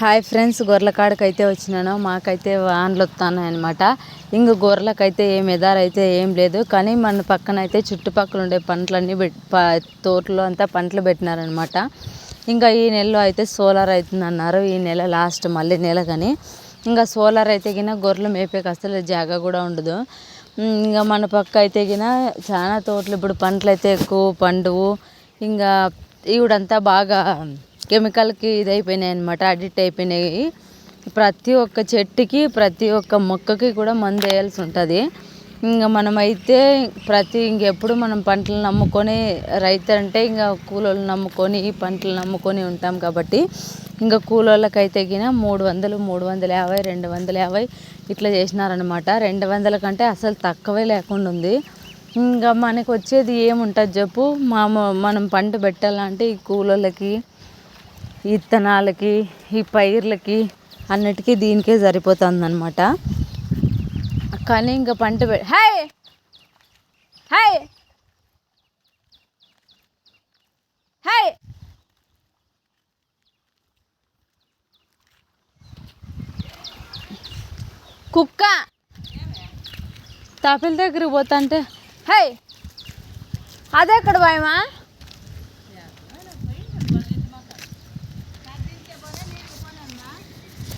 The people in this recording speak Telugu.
హాయ్ ఫ్రెండ్స్ గొర్రెల కాడకైతే అయితే వచ్చినాను. మాకైతే వానలు వస్తున్నాయి అనమాట ఇంక గొర్రెలకైతే ఏం ఎదారైతే ఏం లేదు. కానీ మన పక్కన అయితే చుట్టుపక్కల ఉండే పంటలన్నీ తోటలో అంతా పంటలు పెట్టినారనమాట ఇంకా ఈ నెలలో అయితే సోలార్ అవుతుంది అన్నారు ఈ నెల లాస్ట్ మళ్ళీ నెల కానీ ఇంకా సోలార్ అయితే గిన గొర్రెలు మేపేకి అసలు జాగా కూడా ఉండదు. ఇంకా మన పక్క అయితే గిన చాలా తోటలు ఇప్పుడు పంటలు అయితే ఎక్కువ పండువు. ఇంకా ఈవిడంతా బాగా కెమికల్కి ఇదైపోయినాయి అనమాట అడిక్ట్ అయిపోయినాయి. ప్రతి ఒక్క చెట్టుకి ప్రతి ఒక్క మొక్కకి కూడా మందు వేయాల్సి ఉంటుంది. ఇంకా మనమైతే ప్రతి ఇంకెప్పుడు మనం పంటలు నమ్ముకొని రైతు అంటే ఇంకా కూలోళ్ళు నమ్ముకొని ఈ పంటలు నమ్ముకొని ఉంటాం కాబట్టి ఇంకా కూలోళ్ళకైతే గిన మూడు వందలు మూడు వందల యాభై రెండు వందల యాభై ఇట్లా చేసినారనమాట రెండు వందల కంటే అసలు తక్కువే లేకుండా ఉంది. ఇంకా మనకు వచ్చేది ఏముంటుంది చెప్పు? మా మనం పంట పెట్టాలంటే ఈ కూలోళ్ళకి విత్తనాలకి ఇత్తనాలకి ఈ పైర్లకి అన్నిటికీ దీనికే సరిపోతుందన్నమాట. కానీ ఇంకా పంట హాయ్ హాయ్ హాయ్ కుక్క! తపిల దగ్గరికి పోతాంటే హై! అదే ఎక్కడ భయమా?